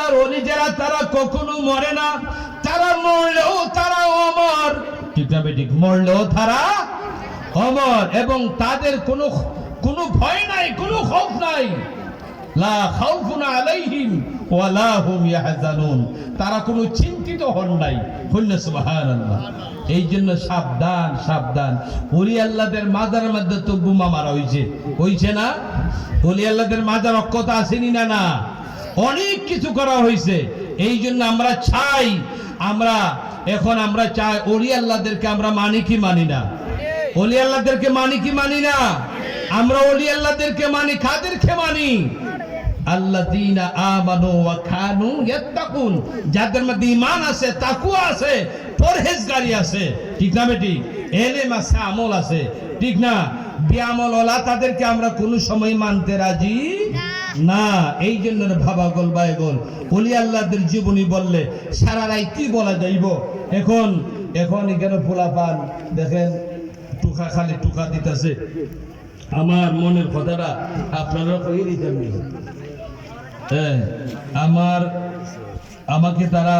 আল্লাহর অলি যারা তারা কখনো মরে না। তারা মরলেও তারা অমর। ঠিক না বেঠিক? মরলেও তারা অমর। এবং তাদের কোনো কোনো ভয় নাই, কোনো খৌফ নাই। লা খাউফুন আলাইহিম ওয়ালা হুম ইয়াহজানুন। তারা কোনো চিন্তিত হন নাই। হইল সুবহানাল্লাহ। এই জন্য সাবধান সাবধান। ওলি আল্লাহদের মাজার মধ্যে তো বোমা মারা হইছে। হইছে না? ওলি আল্লাহদের মাজার অক্ষতা আসেনি না না? অনেক কিছু করা হয়েছে। এই জন্য আমরা চাই, আমরা, এখন আমরা চাই ওলি আল্লাহদেরকে আমরা মানি কি মানি না? ওলি আল্লাহদেরকে মানি কি মানি না? আমরা ওলি আল্লাহদেরকে মানি, কাদেরকে মানি? আমরা কোনো সময় মানতে রাজি না। এই জন্য ভাবা গল বাই গোল। বলি আল্লাহদের জীবনী বললে, সারা রাই কি বলা যাইব? এখন এখন এখানে পোলা পান, দেখেন, টুকা খালি টুকা দিতেছে। আমার মনের কথাটা আপনারা কই দিতেন হ্যাঁ আমার, আমাকে তারা